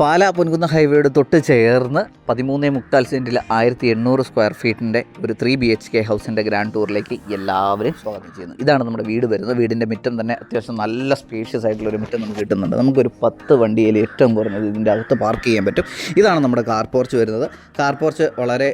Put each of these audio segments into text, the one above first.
പാലാ പൊൻകുന്ന ഹൈവേയുടെ തൊട്ട് ചേർന്ന് പതിമൂന്നേ മുക്കാൽ സെന്റിൽ ആയിരത്തി എണ്ണൂറ് സ്ക്വയർ ഫീറ്റിന്റെ ഒരു ത്രീ ബി എച്ച് കെ ഹൗസിന്റെ ഗ്രാൻഡ് ടൂറിലേക്ക് എല്ലാവരെയും സ്വാഗതം ചെയ്യുന്നു. ഇതാണ് നമ്മുടെ വീട് വരുന്നത്. വീടിന്റെ മുറ്റം തന്നെ അത്യാവശ്യം നല്ല സ്പേഷ്യസ് ആയിട്ടുള്ള ഒരു മുറ്റം നമുക്ക് കിട്ടുന്നുണ്ട്. നമുക്കൊരു പത്ത് വണ്ടിയിൽ ഏറ്റവും കുറഞ്ഞത് ഇതിന്റെ അകത്ത് പാർക്ക് ചെയ്യാൻ പറ്റും. ഇതാണ് നമ്മുടെ കാർ പോർച്ച് വരുന്നത്. കാർ പോർച്ച് വളരെ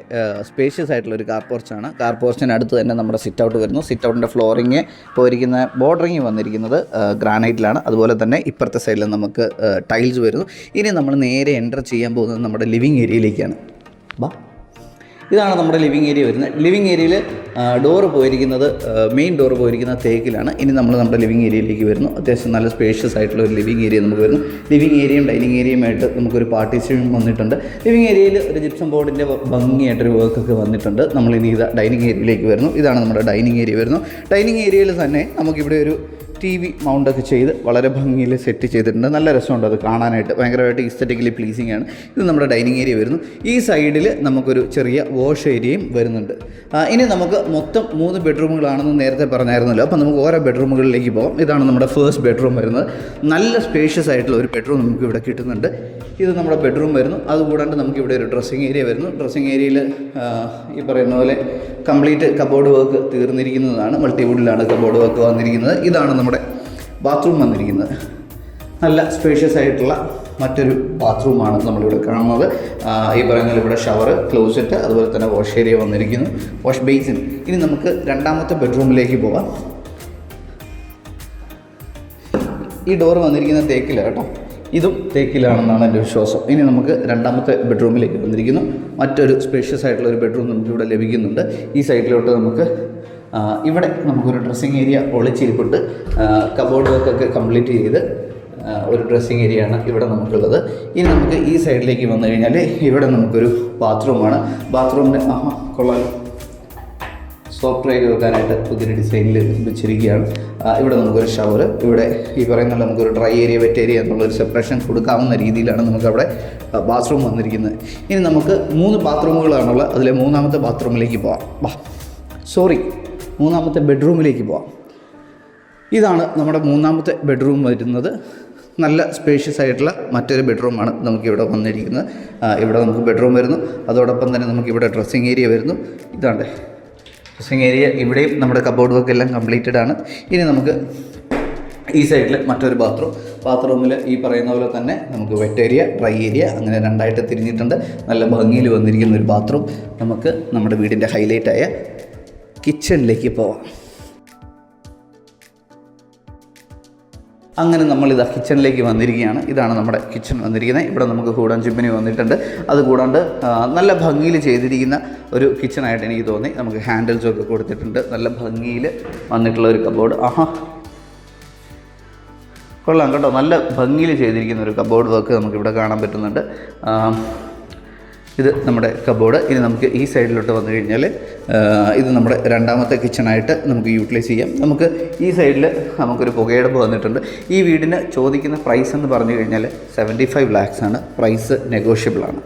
സ്പേഷ്യസ് ആയിട്ടുള്ള ഒരു കാർ പോർച്ചാണ് കാർ പോർച്ചിന് അടുത്ത് തന്നെ നമ്മുടെ സിറ്റ് ഔട്ട് വരുന്നു. സിറ്റ് ഔട്ടിന്റെ ഫ്ലോറിങ് പോയിരിക്കുന്ന ബോർഡറിങ് വന്നിരിക്കുന്നത് ഗ്രാനൈറ്റിലാണ് അതുപോലെ തന്നെ ഇപ്പുറത്തെ സൈഡിൽ നമുക്ക് ടൈൽസ് വരുന്നു. ഇനി നമ്മൾ നേരെ എന്റർ ചെയ്യാൻ പോകുന്നത് നമ്മുടെ ലിവിങ് ഏരിയയിലേക്കാണ് ബാ. ഇതാണ് നമ്മുടെ ലിവിങ് ഏരിയ വരുന്നത്. ലിവിങ് ഏരിയയിൽ ഡോറ് പോയിരിക്കുന്നത് മെയിൻ ഡോറ് പോയിരിക്കുന്ന തേക്കിലാണ്. ഇനി നമ്മൾ നമ്മുടെ ലിവിങ് ഏരിയയിലേക്ക് വരുന്നു. അത്യാവശ്യം നല്ല സ്പേഷ്യസ് ആയിട്ടുള്ള ഒരു ലിവിങ് ഏരിയ നമുക്ക് വരുന്നു. ലിവിങ് ഏരിയയും ഡൈനിങ് ഏരിയയുമായിട്ട് നമുക്കൊരു പാർട്ടീഷൻ വന്നിട്ടുണ്ട്. ലിവിങ് ഏരിയയിൽ ഒരു ജിപ്സം ബോർഡിന്റെ ഭംഗിയായിട്ടൊരു വർക്കൊക്കെ വന്നിട്ടുണ്ട്. നമ്മൾ ഇനി ഇത് ഡൈനിങ് ഏരിയയിലേക്ക് വരുന്നു. ഇതാണ് നമ്മുടെ ഡൈനിങ് ഏരിയ വരുന്നു. ഡൈനിങ് ഏരിയയിൽ തന്നെ നമുക്കിവിടെ ഒരു ടി വി മൗണ്ടൊക്കെ ചെയ്ത് വളരെ ഭംഗിയിൽ സെറ്റ് ചെയ്തിട്ടുണ്ട്. നല്ല രസമുണ്ട് അത് കാണാനായിട്ട്. ഭയങ്കരമായിട്ട് ഇസ്തറ്റിക്കലി പ്ലീസിങ് ആണ്. ഇത് നമ്മുടെ ഡൈനിങ് ഏരിയ വരുന്നു. ഈ സൈഡിൽ നമുക്കൊരു ചെറിയ വാഷ് ഏരിയയും വരുന്നുണ്ട്. ഇനി നമുക്ക് മൊത്തം മൂന്ന് ബെഡ്റൂമുകളാണെന്ന് നേരത്തെ പറഞ്ഞായിരുന്നല്ലോ. അപ്പോൾ നമുക്ക് ഓരോ ബെഡ്റൂമുകളിലേക്ക് പോകാം. ഇതാണ് നമ്മുടെ ഫേസ്റ്റ് ബെഡ്റൂം വരുന്നത്. നല്ല സ്പേഷ്യസ് ആയിട്ടുള്ള ഒരു ബെഡ്റൂം നമുക്ക് ഇവിടെ കിട്ടുന്നുണ്ട്. ഇത് നമ്മുടെ ബെഡ്റൂം വരുന്നു. അതുകൂടാണ്ട് നമുക്ക് ഇവിടെ ഒരു ഡ്രസ്സിങ് ഏരിയ വരുന്നു. ഡ്രസ്സിങ് ഏരിയയിൽ ഈ പറയുന്ന പോലെ കംപ്ലീറ്റ് കബോർഡ് വർക്ക് തീർന്നിരിക്കുന്നതാണ്. മൾട്ടിവുഡിലാണ് കബോർഡ് വർക്ക് വന്നിരിക്കുന്നത്. ഇതാണ് നമ്മുടെ ബാത്റൂം വന്നിരിക്കുന്നത്. നല്ല സ്പേഷ്യസ് ആയിട്ടുള്ള മറ്റൊരു ബാത്റൂമാണ് നമ്മളിവിടെ കാണുന്നത്. ഈ പറയുന്ന ഇവിടെ ഷവർ ക്ലോസറ്റ് അതുപോലെ തന്നെ വാഷ് ഏരിയ വന്നിരിക്കുന്നു. വാഷ് ബേസിൻ ഇനി നമുക്ക് രണ്ടാമത്തെ ബെഡ്റൂമിലേക്ക് പോവാം. ഈ ഡോർ വന്നിരിക്കുന്ന തേക്കില കേട്ടോ ഇതും തേക്കിലാണെന്നാണ് എന്റെ വിശ്വാസം. ഇനി നമുക്ക് രണ്ടാമത്തെ ബെഡ്റൂമിലേക്ക് വന്നിരിക്കുന്നു. മറ്റൊരു സ്പേഷ്യസ് ആയിട്ടുള്ള ഒരു ബെഡ്റൂം നമുക്ക് ഇവിടെ ലഭിക്കുന്നുണ്ട്. ഈ സൈഡിലോട്ട് നമുക്ക് ഇവിടെ നമുക്കൊരു ഡ്രസ്സിങ് ഏരിയ ഒളിച്ചിരിപ്പിട്ട് കബോർഡ് വർക്കൊക്കെ കംപ്ലീറ്റ് ചെയ്ത് ഒരു ഡ്രസ്സിങ് ഏരിയ ആണ് ഇവിടെ നമുക്കുള്ളത്. ഇനി നമുക്ക് ഈ സൈഡിലേക്ക് വന്നു കഴിഞ്ഞാൽ ഇവിടെ നമുക്കൊരു ബാത്റൂമാണ് ബാത്റൂമിന്റെ ആ കൊള്ളാലോ. സോഫ്റ്റ് ട്രേക്ക് വെക്കാനായിട്ട് പുതിയൊരു ഡിസൈനിൽ വെച്ചിരിക്കുകയാണ്. ഇവിടെ നമുക്കൊരു ഷവർ ഇവിടെ ഈ പറയുന്ന നമുക്കൊരു ഡ്രൈ ഏരിയ വെറ്റ് ഏരിയ എന്നുള്ളൊരു സെപ്പറേഷൻ കൊടുക്കാവുന്ന രീതിയിലാണ് നമുക്കവിടെ ബാത്റൂം വന്നിരിക്കുന്നത്. ഇനി നമുക്ക് മൂന്ന് ബാത്റൂമുകളാണുള്ളത് അതിലെ മൂന്നാമത്തെ ബാത്റൂമിലേക്ക് പോവാം. സോറി മൂന്നാമത്തെ ബെഡ്റൂമിലേക്ക് പോവാം. ഇതാണ് നമ്മുടെ മൂന്നാമത്തെ ബെഡ്റൂം വരുന്നത്. നല്ല സ്പേഷ്യസ് ആയിട്ടുള്ള മറ്റൊരു ബെഡ്റൂമാണ് നമുക്കിവിടെ വന്നിരിക്കുന്നത്. ഇവിടെ നമുക്ക് ബെഡ്റൂം വരുന്നു. അതോടൊപ്പം തന്നെ നമുക്കിവിടെ ഡ്രസ്സിങ് ഏരിയ വരുന്നു. ഇതാണ് ഡ്രസ്സിങ് ഏരിയ ഇവിടെയും നമ്മുടെ കബോർഡ് വർക്ക് എല്ലാം കംപ്ലീറ്റഡ് ആണ്. ഇനി നമുക്ക് ഈ സൈഡിൽ മറ്റൊരു ബാത്റൂം ബാത്റൂമിൽ ഈ പറയുന്ന പോലെ തന്നെ നമുക്ക് വെറ്റ് ഏരിയ ഡ്രൈ ഏരിയ അങ്ങനെ രണ്ടായിട്ട് തിരിഞ്ഞിട്ടുണ്ട്. നല്ല ഭംഗിയിൽ വന്നിരിക്കുന്ന ഒരു ബാത്റൂം നമുക്ക് നമ്മുടെ വീടിന്റെ ഹൈലൈറ്റായ കിച്ചണിലേക്ക് പോവാം. അങ്ങനെ നമ്മൾ ഇതാ കിച്ചണിലേക്ക് വന്നിരിക്കുകയാണ്. ഇതാണ് നമ്മുടെ കിച്ചൺ വന്നിരിക്കുന്നത്. ഇവിടെ നമുക്ക് കൂടാൻ ചിമ്മിനി വന്നിട്ടുണ്ട്. അത് കൂടാണ്ട് നല്ല ഭംഗിയിൽ ചെയ്തിരിക്കുന്ന ഒരു കിച്ചണായിട്ട് എനിക്ക് തോന്നി. നമുക്ക് ഹാൻഡിൽസും ഒക്കെ കൊടുത്തിട്ടുണ്ട്. നല്ല ഭംഗിയിൽ വന്നിട്ടുള്ള ഒരു കബോർഡ് ആഹാ. കൊള്ളാം കേട്ടോ. നല്ല ഭംഗിയിൽ ചെയ്തിരിക്കുന്ന ഒരു കബോർഡ് വർക്ക് നമുക്കിവിടെ കാണാൻ പറ്റുന്നുണ്ട്. ഇത് നമ്മുടെ കബോർഡ് ഇനി നമുക്ക് ഈ സൈഡിലോട്ട് വന്നു കഴിഞ്ഞാൽ ഇത് നമ്മുടെ രണ്ടാമത്തെ കിച്ചണായിട്ട് നമുക്ക് യൂട്ടിലൈസ് ചെയ്യാം. നമുക്ക് ഈ സൈഡിൽ നമുക്കൊരു പുകയടപ്പ് വന്നിട്ടുണ്ട്. ഈ വീടിന് ചോദിക്കുന്ന പ്രൈസ് എന്ന് പറഞ്ഞു കഴിഞ്ഞാൽ സെവന്റി ഫൈവ് ലാക്സാണ് പ്രൈസ് നെഗോഷ്യബിൾ ആണ്.